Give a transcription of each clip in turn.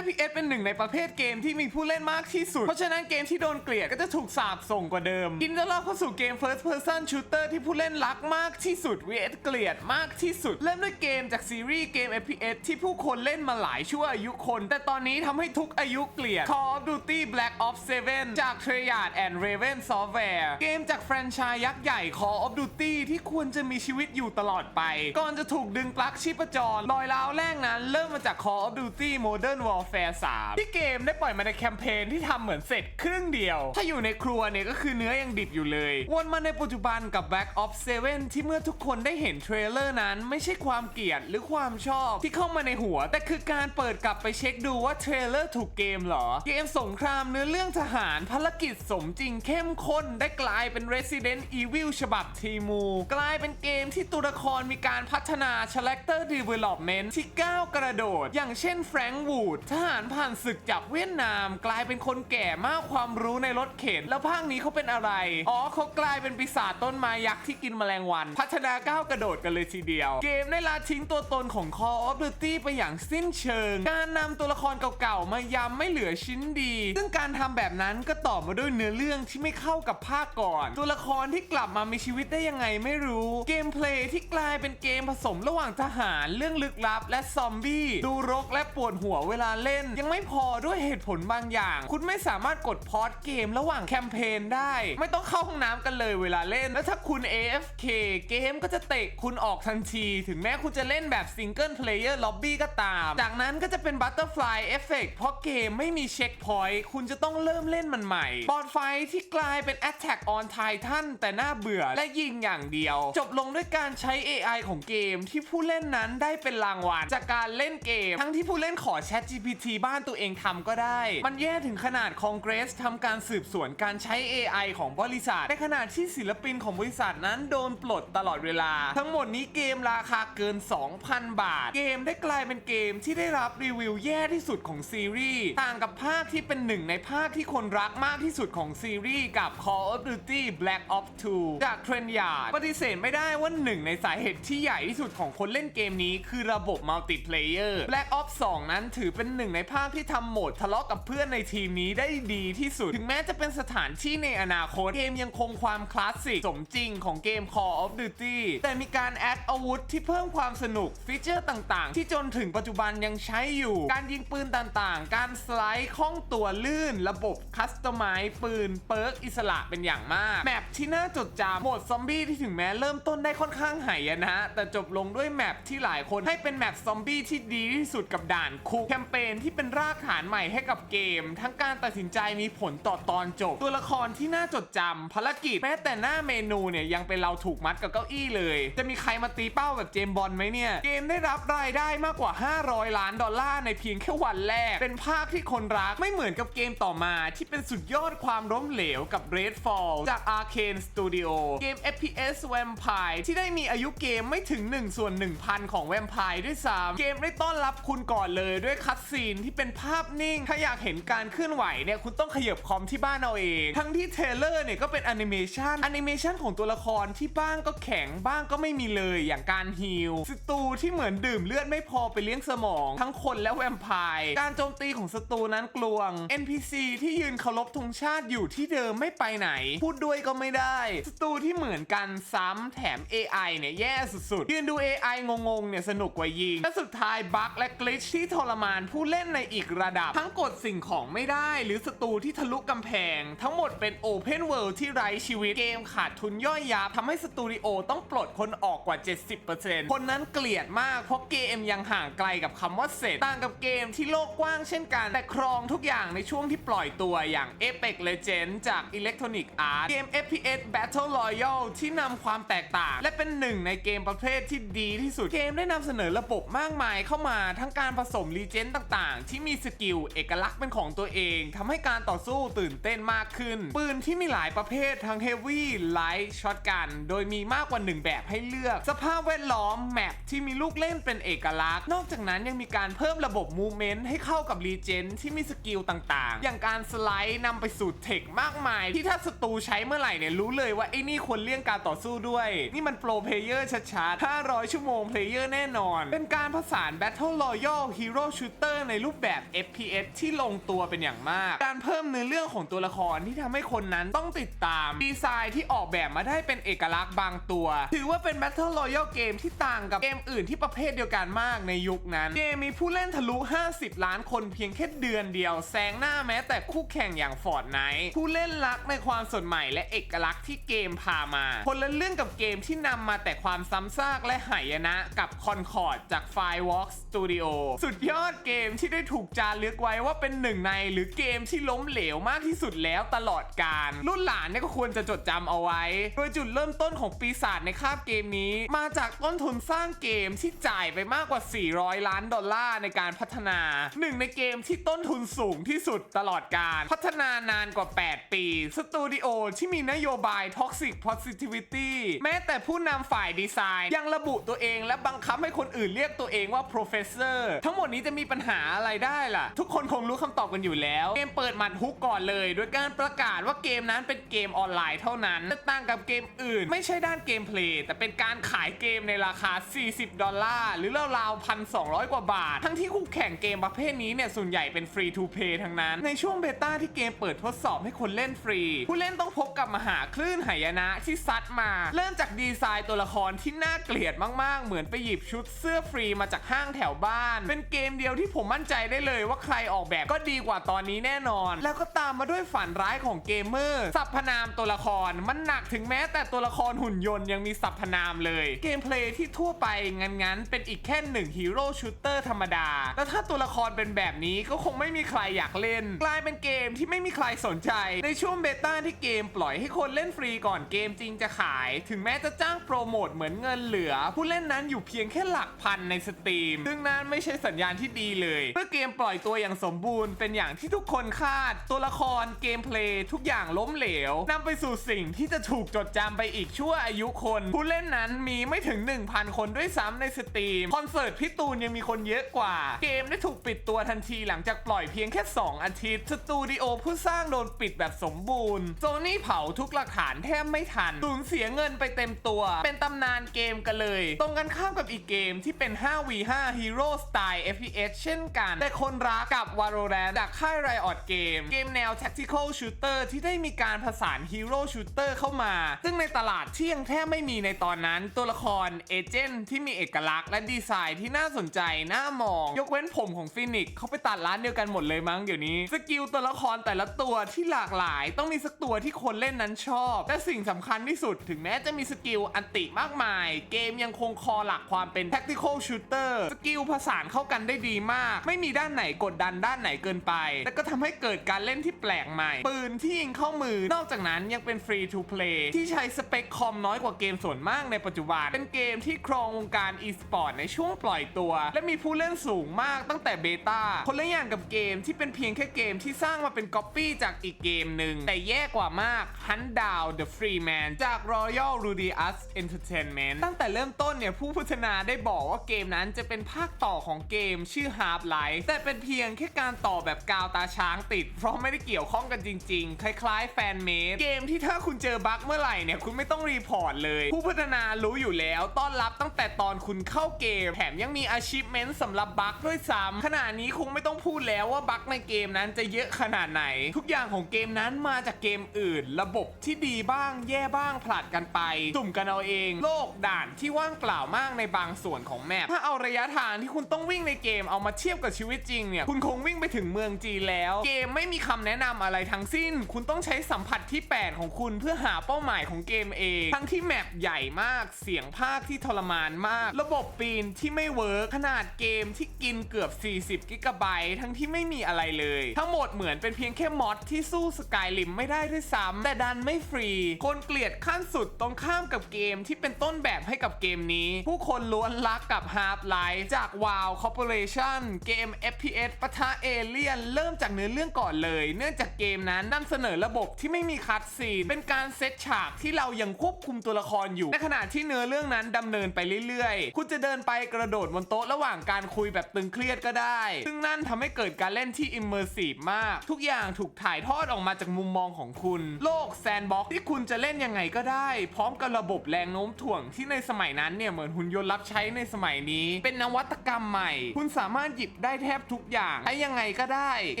FPS เป็นหนึ่งในประเภทเกมที่มีผู้เล่นมากที่สุด เพราะฉะนั้นเกมที่โดนเกลียดก็จะถูกสาบส่งกว่าเดิม กินจะเล่าเข้าสู่เกม First Person Shooter ที่ผู้เล่นรักมากที่สุด vs เกลียดมากที่สุด เริ่มด้วยเกมจากซีรีส์เกม FPS ที่ผู้คนเล่นมาหลายชั่วอายุคน แต่ตอนนี้ทำให้ทุกอายุเกลียด Call of Duty Black Ops 7 จาก Treyarch and Raven Software เกมจากแฟรนไชส์ยักษ์ใหญ่ Call of Duty ที่ควรจะมีชีวิตอยู่ตลอดไป ก่อนจะถูกดึงปลั๊กชีพจรรอยร้าวแรกนั้น เริ่มมาจาก Call of Duty Modern Warfare 3 ที่เกมได้ปล่อยมาในแคมเปญที่ทำเหมือนเสร็จครึ่งเดียว ถ้าอยู่ในครัวเนี่ยก็คือเนื้อยังดิบอยู่เลย วนมาในปัจจุบันกับ Back Ops 7ที่เมื่อทุกคนได้เห็นเทรลเลอร์นั้น ไม่ใช่ความเกลียดหรือความชอบที่เข้ามาในหัว แต่คือการเปิดกลับไปเช็คดูว่าเทรลเลอร์ถูกเกมเหรอ เกมสงครามเนื้อเรื่องทหารภารกิจสมจริงเข้มข้นได้กลายเป็น Resident Evil ฉบับทีมู กลายเป็นเกมที่ตัวละครมีการพัฒนา Character Development ที่ก้าวกระโดด อย่างเช่นแฟรงค์วูดทหารผ่านศึกจากเวียดนาม กลายเป็นคนแก่มากความรู้ในรถเข็น แล้วภาคนี้เขาเป็นอะไร อ๋อเขากลายเป็นปีศาจต้นไม้ยักษ์ที่กินแมลงวัน พัฒนาก้าวกระโดดกันเลยทีเดียว เกมได้ละทิ้งตัวตนของ Call of Duty ไปอย่างสิ้นเชิง การนำตัวละครเก่าๆ มายำไม่เหลือชิ้นดี ซึ่งการทำแบบนั้นก็ต่อมาด้วยเนื้อเรื่องที่ไม่เข้ากับภาคก่อน ตัวละครที่กลับมามีชีวิตได้ยังไงไม่รู้ เกมเพลย์ที่กลายเป็นเกมผสมระหว่างทหารเรื่องลึกลับ และซอมบี้ดูรกและปวดหัวเวลาเล่น ยังไม่พอด้วยเหตุผลบางอย่าง คุณไม่สามารถกดพอสเกมระหว่างแคมเปญได้ ไม่ต้องเข้าห้องน้ำกันเลยเวลาเล่น แล้วถ้าคุณ AFK เกมก็จะเตะคุณออกทันที ถึงแม้คุณจะเล่นแบบซิงเกิลเพลเยอร์ล็อบบี้ก็ตาม จากนั้นก็จะเป็นบัตเตอร์ฟลายเอฟเฟกเพราะเกมไม่มีเช็คพอยต์คุณจะต้องเริ่มเล่นมันใหม่บอดไฟที่กลายเป็น Attack on Titan แต่น่าเบื่อและยิงอย่างเดียว จบลงด้วยการใช้ AI ของเกมที่ผู้เล่นนั้นได้เป็นรางวัลจากการเล่นเกม ทั้งที่ผู้เล่นขอ ChatGPT GPT บ้านตัวเองทำก็ได้ มันแย่ถึงขนาดคองเกรสทำการสืบสวนการใช้ AI ของบริษัท ในขณะที่ศิลปินของบริษัทนั้นโดนปลดตลอดเวลา ทั้งหมดนี้เกมราคาเกิน 2,000 บาท เกมได้กลายเป็นเกมที่ได้รับรีวิวแย่ที่สุดของซีรีส์ ต่างกับภาคที่เป็นหนึ่งในภาคที่คนรักมากที่สุดของซีรีส์กับ Call of Duty Black Ops 2 จากเทรนยาร์ดปฏิเสธไม่ได้ว่าหนึ่งในสาเหตุที่ใหญ่ที่สุดของคนเล่นเกมนี้คือระบบมัลติเพลเยอร์ Black Ops 2 นั้นถือเป็นหนึ่งในภาคที่ทำโหมดทะเลาะกับเพื่อนในทีมนี้ได้ดีที่สุด ถึงแม้จะเป็นสถานที่ในอนาคตเกมยังคงความคลาสสิกสมจริงของเกม Call of Duty แต่มีการแอดอาวุธที่เพิ่มความสนุกฟีเจอร์ต่างๆ ที่จนถึงปัจจุบันยังใช้อยู่ การยิงปืนต่างๆ การสไลด์คล่องตัวลื่น ระบบคัสตอมไมซ์ปืนเปิร์กอิสระเป็นอย่างมาก แมปที่น่าจดจำโหมดซอมบี้ที่ถึงแม้เริ่มต้นได้ค่อนข้างหายนะ แต่จบลงด้วยแมปที่หลายคนให้เป็นแมปซอมบี้ที่ดีที่สุดกับด่านคุกแคมเปญที่เป็นรากฐานใหม่ให้กับเกม ทั้งการตัดสินใจมีผลต่อตอนจบ ตัวละครที่น่าจดจำภารกิจแม้แต่หน้าเมนูเนี่ยยังเป็นเราถูกมัดกับเก้าอี้เลย จะมีใครมาตีเป้าแบบเจมบอลไหมเนี่ย เกมได้รับรายได้มากกว่า 500 ล้านดอลลาร์ในเพียงแค่วันแรก เป็นภาคที่คนรักไม่เหมือนกับเกมต่อมาที่เป็นสุดยอดความล้มเหลวกับ Redfall จาก Arcane Studio เกม FPS Vampire ที่ได้มีอายุเกมไม่ถึง1ส่วน1,000 ของ Vampire ด้วยซ้ำเกมได้ต้อนรับคุณก่อนเลยด้วยคัตซีนที่เป็นภาพนิ่ง ถ้าอยากเห็นการเคลื่อนไหวเนี่ยคุณต้องขยับคอมที่บ้านเอาเอง ทั้งที่เทเลอร์เนี่ยก็เป็นแอนิเมชันแอนิเมชันของตัวละครที่บ้างก็แข็งบ้างก็ไม่มีเลยอย่างการฮีลสตูที่เหมือนดื่มเลือดไม่พอไปเลี้ยงสมอง ทั้งคนและแวมไพร์การโจมตีของศัตรูนั้นกลวง NPC ที่ยืนเคารพธงชาติอยู่ที่เดิมไม่ไปไหน พูดด้วยก็ไม่ได้ศัตรูที่เหมือนกันซ้ำแถม AI เนี่ยแย่สุดๆยืนดู AI งงๆเนี่ยสนุกกว่ายิงและสุดท้ายบั๊กและกลิชที่ทรมานผู้เล่นในอีกระดับ ทั้งกดสิ่งของไม่ได้ หรือศัตรูที่ทะลุกำแพง ทั้งหมดเป็น Open World ที่ไร้ชีวิตเกมขาดทุนย่อยยับทำให้สตูดิโอต้องปลดคนออกกว่า 70%คนนั้นเกลียดมากเพราะเกมยังห่างไกลกับคำว่าเสร็จต่างกับเกมที่โลกกว้างเช่นกัน แต่ครองทุกอย่างในช่วงที่ปล่อยตัวอย่าง Apex Legends จาก Electronic Arts เกม FPS Battle Royale ที่นำความแตกต่าง และเป็นหนึ่งในเกมประเภทที่ดีที่สุดเกมได้นำเสนอระบบมากมายเข้ามาทั้งการผสมรีเจนต่างๆ ที่มีสกิลเอกลักษณ์เป็นของตัวเองทำให้การต่อสู้ตื่นเต้นมากขึ้น ปืนที่มีหลายประเภททั้ง Heavy Light Shotgun โดยมีมากกว่าหนึ่งแบบให้เลือก สภาพแวดล้อมแมปที่มีลูกเล่นเป็นเอกลักษณ์ นอกจากนั้นยังมีการเพิ่มระบบ Movement ให้เข้ากับรีเจนที่มีสกิลต่างๆ อย่างการสไลด์นำไปสู่เทคมากมาย ที่ถ้าศัตรูใช้เมื่อไหร่เนี่ยรู้เลยว่าไอ้นี่ควรเลี่ยงการต่อสู้ด้วย นี่มันโปรเพลเยอร์ชัดๆ500 ชั่วโมงเพลเยอร์แน่นอน เป็นการผสาน Battle Royale Hero Shooter ในในรูปแบบ FPS ที่ลงตัวเป็นอย่างมาก การเพิ่มเนื้อเรื่องของตัวละครที่ทำให้คนนั้นต้องติดตาม ดีไซน์ที่ออกแบบมาได้เป็นเอกลักษณ์บางตัว ถือว่าเป็น Battle Royale เกมที่ต่างกับเกมอื่นที่ประเภทเดียวกันมากในยุคนั้นเกมมีผู้เล่นทะลุ 50 ล้านคนเพียงแค่เดือนเดียว แซงหน้าแม้แต่คู่แข่งอย่าง Fortnite ผู้เล่นรักในความสดใหม่และเอกลักษณ์ที่เกมพามา คนละเรื่องกับเกมที่นำมาแต่ความซ้ำซากและหายนะกับ Concord จาก Firewalk Studio สุดยอดเกมที่ได้ถูกจารึกไว้ว่าเป็นหนึ่งในหรือเกมที่ล้มเหลวมากที่สุดแล้วตลอดกาลรุ่นหลานเนี่ยก็ควรจะจดจำเอาไว้ โดยจุดเริ่มต้นของปีศาจในคาบเกมนี้ มาจากต้นทุนสร้างเกมที่จ่ายไปมากกว่า 400 ล้านดอลลาร์ในการพัฒนาหนึ่งในเกมที่ต้นทุนสูงที่สุดตลอดการ พัฒนานานกว่า 8 ปี สตูดิโอที่มีนโยบาย Toxic Positivity แม้แต่ผู้นำฝ่ายดีไซน์ ยังระบุตัวเองและบังคับให้คนอื่นเรียกตัวเองว่า Professor ทั้งหมดนี้จะมีปัญหาอะไรได้ล่ะ ทุกคนคงรู้คำตอบกันอยู่แล้ว เกมเปิดหมัดฮุกก่อนเลย โดยการประกาศว่าเกมนั้นเป็นเกมออนไลน์เท่านั้นจะต่างกับเกมอื่น ไม่ใช่ด้านเกมเพลย์แต่เป็นการขายเกมในราคา 40 ดอลลาร์ หรือราวๆ1,200กว่าบาท ทั้งที่คู่แข่งเกมประเภทนี้เนี่ยส่วนใหญ่เป็นฟรีทูเพย์ทั้งนั้น ในช่วงเบต้าที่เกมเปิดทดสอบให้คนเล่นฟรี ผู้เล่นต้องพบกับมหาคลื่นหายนะที่ซัดมา เริ่มจากดีไซน์ตัวละครที่น่าเกลียดมากๆ เหมือนไปหยิบชุดเสื้อฟรีมาจากห้างแถวบ้าน เป็นเกมเดียวที่ผมมั่นใจได้เลยว่าใครออกแบบก็ดีกว่าตอนนี้แน่นอน แล้วก็ตามมาด้วยฝันร้ายของเกมเมอร์สรรพนามตัวละครมันหนักถึงแม้แต่ตัวละครหุ่นยนต์ยังมีสรรพนามเลย เกมเพลย์ที่ทั่วไปงั้นๆ เป็นอีกแค่หนึ่งฮีโร่ชูเตอร์ธรรมดา แล้วถ้าตัวละครเป็นแบบนี้ก็คงไม่มีใครอยากเล่น กลายเป็นเกมที่ไม่มีใครสนใจ ในช่วงเบต้าที่เกมปล่อยให้คนเล่นฟรีก่อนเกมจริงจะขาย ถึงแม้จะจ้างโปรโมทเหมือนเงินเหลือ ผู้เล่นนั้นอยู่เพียงแค่หลักพันในสตรีมซึ่งนั่นไม่ใช่สัญญาณที่ดีเลยเมื่อเกมปล่อยตัวอย่างสมบูรณ์เป็นอย่างที่ทุกคนคาด ตัวละครเกมเพลย์ทุกอย่างล้มเหลวนำไปสู่สิ่งที่จะถูกจดจำไปอีกชั่วอายุคน ผู้เล่นนั้นมีไม่ถึง 1,000 คนด้วยซ้ำในสตรีม คอนเสิร์ตพี่ตูนยังมีคนเยอะกว่า เกมได้ถูกปิดตัวทันทีหลังจากปล่อยเพียงแค่ 2 อาทิตย์ สตูดิโอผู้สร้างโดนปิดแบบสมบูรณ์โซนี่เผาทุกหลักฐานแทบไม่ทันสูญเสียเงินไปเต็มตัว เป็นตำนานเกมกันเลย ตรงกันข้ามกับอีกเกมที่เป็น 5v5 Hero Style FPS เช่นกัน แต่คนรักกับ Valorant จากค่าย Riot Game เกมแนว Tactical Shooter ที่ได้มีการผสาน Hero Shooter เข้ามา ซึ่งในตลาดที่ยังแทบไม่มีในตอนนั้นตัวละครเอเจนต์ที่มีเอกลักษณ์และดีไซน์ที่น่าสนใจน่ามอง ยกเว้นผมของฟินิกเขาไปตัดร้านเดียวกันหมดเลยมั้งเดี๋ยวนี้ สกิลตัวละครแต่ละตัวที่หลากหลาย ต้องมีสักตัวที่คนเล่นนั้นชอบและสิ่งสำคัญที่สุดถึงแม้จะมีสกิลอันติมากมาย เกมยังคงคอหลักความเป็น tactical shooter สกิลผสานเข้ากันได้ดีมากไม่มีด้านไหนกดดันด้านไหนเกินไป และก็ทำให้เกิดการเล่นที่แปลกใหม่ ปืนที่ยิงเข้ามือ นอกจากนั้นยังเป็น free to play ที่ใช้สเปคคอมน้อยกว่าเกมส่วนมากในปัจจุบัน เป็นเกมที่ครองวงการ e-sport ในช่วงปล่อยตัว และมีผู้เล่นสูงมากตั้งแต่เบต้าคนละอย่างกับเกมที่เป็นเพียงแค่เกมที่สร้างมาเป็นก๊อปปี้จากอีกเกมหนึ่งแต่แย่กว่ามาก Hunt Down the Free Man จาก Royal Rudius Entertainment ตั้งแต่เริ่มต้นเนี่ยผู้พัฒนาได้บอกว่าเกมนั้นจะเป็นภาคต่อของเกมชื่อ Half Life แต่เป็นเพียงแค่การต่อแบบกาวตาช้างติด เพราะไม่ได้เกี่ยวข้องกันจริงๆ คล้ายๆ แฟนเมดเกมที่ถ้าคุณเจอบั๊กเมื่อไหร่เนี่ยคุณไม่ต้องรีพอร์ตเลย ผู้พัฒนารู้อยู่แล้วต้อนรับตั้งแต่ตอนคุณเข้าเกม แถมยังมี achievement สำหรับบั๊กด้วยซ้ำขณะนี้คงไม่ต้องพูดแล้วว่าบั๊กในเกมนั้นจะเยอะขนาดไหน ทุกอย่างของเกมนั้นมาจากเกมอื่น ระบบที่ดีบ้างแย่บ้างผลัดกันไปสุ่มกันเอาเอง โลกด่านที่ว่างเปล่ามากในบางส่วนของแมปถ้าเอาระยะทางที่คุณต้องวิ่งในเกมเอามาเทียบกับชีวิตจริงเนี่ย คุณคงวิ่งไปถึงเมืองจีนแล้ว เกมไม่มีคำแนะนำอะไรทั้งสิ้น คุณต้องใช้สัมผัสที่ 8 ของคุณเพื่อหาเป้าหมายของเกมเอง ทั้งที่แมปใหญ่มาก เสียงภาคที่ทรมานมาก ระบบปีนที่ไม่เวิร์กขนาดเกมที่กินเกือบ 40 กิกะไบต์ทั้งที่ไม่มีอะไรเลย ทั้งหมดเหมือนเป็นเพียงแค่มอดที่สู้สกายลิมไม่ได้ด้วยซ้ำแต่ดันไม่ฟรี คนเกลียดขั้นสุดตรงข้ามกับเกมที่เป็นต้นแบบให้กับเกมนี้ ผู้คนล้วนรักกับ Half-Life จาก WoW Corporation เกม FPS ปะทะเอเลี่ยน เริ่มจากเนื้อเรื่องก่อนเลย เนื่องจากเกมนั้นนำเสนอระบบที่ไม่มีคัดซีน เป็นการเซตฉากที่เรายังควบคุมตัวละครอยู่ ในขณะที่เนื้อเรื่องนั้นดำเนินไปเรื่อยๆ คุณจะเดินไปกระโดดบนโต๊ะระหว่างการคุยแบบตึงเครียดก็ได้ ซึ่งนั่นทำให้เกิดการเล่นที่ immersive มาก ทุกอย่างถูกถ่ายทอดออกมาจากมุมมองของคุณ โลกแซนบ็อกที่คุณจะเล่นยังไงก็ได้ พร้อมกับระบบแรงโน้มถ่วงที่ในสมัยนั้นเนี่ยเหมือนหุ่นยนต์รับใช้ในสมัยนี้ เป็นนวัตกรรมใหม่ คุณสามารถหยิบได้แทบทุกอย่างใช้ยังไงก็ได้ เ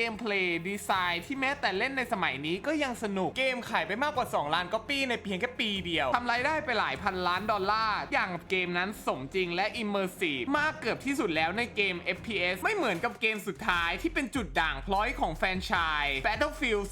กมเพลย์ดีไซน์ที่แม้แต่เล่นในสมัยนี้ก็ยังสนุก เกมขายไปมากกว่า 2 ล้านก๊อปปี้ในเพียงแค่ปีเดียวทำรายได้ไปหลายพันล้านดอลลาร์ อย่างเกมนั้นสมจริงและ immersive มากเกือบที่สุดแล้วในเกม FPS ไม่เหมือนกับเกมสุดท้ายที่เป็นจุดด่างพร้อยของแฟนชส์ Battlefield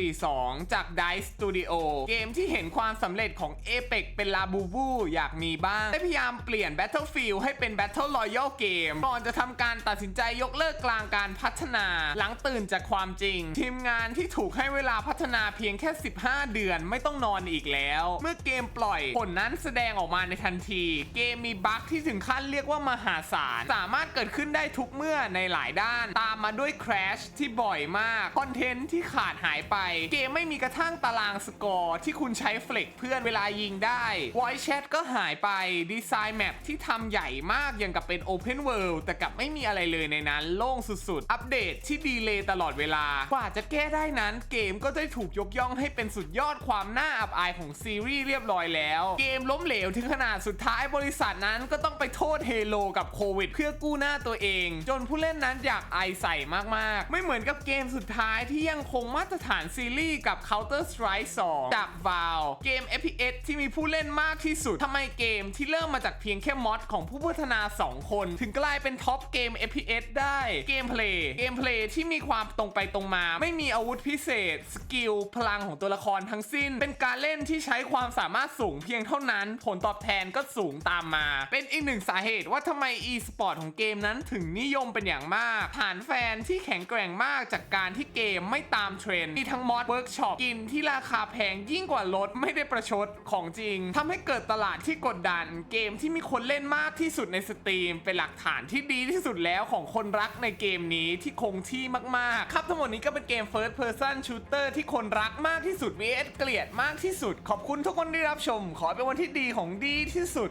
2042 จาก DICE Studio เกมที่เห็นความสำเร็จของ Apex เป็นลาบูบูอยากมีบ้างได้พยายามเปลี่ยน Battlefield ให้เป็น Battle Royale เกมก่อนจะทำการตัดสินใจยกเลิกกลางการพัฒนา หลังตื่นจากความจริง ทีมงานที่ถูกให้เวลาพัฒนาเพียงแค่ 15 เดือนไม่ต้องนอนอีกแล้ว เมื่อเกมปล่อย ผลนั้นแสดงออกมาในทันที เกมมีบั๊กที่ถึงขั้นเรียกว่ามหาศาล สามารถเกิดขึ้นได้ทุกเมื่อในหลายด้าน ตามมาด้วย Crash ที่บ่อยมาก คอนเทนต์ที่ขาดหายไป เกมไม่มีกระทั่งตารางสกอร์ที่คุณใช้เฟล็กเพื่อนเวลายิงได้ Voice Chat ก็หายไป ดีไซน์แมปที่ทำใหญ่มากอย่างกับเป็น Open World แต่กลับไม่มีอะไรเลยในนั้นโล่งสุดๆ อัปเดตที่ดีเลยตลอดเวลา กว่าจะแก้ได้นั้นเกมก็ได้ถูกยกย่องให้เป็นสุดยอดความน่าอับอายของซีรีส์เรียบร้อยแล้ว เกมล้มเหลวถึงขนาดสุดท้ายบริษัทนั้นก็ต้องไปโทษเฮโลกับโควิด เพื่อกู้หน้าตัวเอง จนผู้เล่นนั้นอยากไอใส่มากๆ ไม่เหมือนกับเกมสุดท้ายที่ยังคงมาตรฐานซีรีส์กับ Counter Strike 2 จาก Valve เกม FPS ที่มีผู้เล่นมากที่สุดทำไมเกมที่เริ่มมาจากเพียงแค่มอดของผู้พัฒนา 2 คน ถึงกลายเป็นท็อปเกม FPS ได้เกมเพลย์เกมเพลย์ที่มีความตรงไปตรงมา ไม่มีอาวุธพิเศษ สกิล พลังของตัวละครทั้งสิ้น เป็นการเล่นที่ใช้ความสามารถสูงเพียงเท่านั้น ผลตอบแทนก็สูงตามมา เป็นอีกหนึ่งสาเหตุว่าทำไม e-sport ของเกมนั้นถึงนิยมเป็นอย่างมาก ฐานแฟนที่แข็งแกร่งมากจากการที่เกมไม่ตามเทรนด์มีทั้งมอดเวิร์กช็อปกินที่ราคาแพงยิ่งกว่ารถไม่ได้ประชดของจริงทำให้เกิดตลาดที่กดดัน เกมที่มีคนเล่นมากที่สุดในสตรีม เป็นหลักฐานที่ดีที่สุดแล้วของคนรักในเกมนี้ที่คงที่มากๆ ครับทั้งหมดนี้ก็เป็นเกม First Person Shooter ที่คนรักมากที่สุด vs เกลียดมากที่สุด ขอบคุณทุกคนที่รับชม ขอเป็นวันที่ดีของดีที่สุด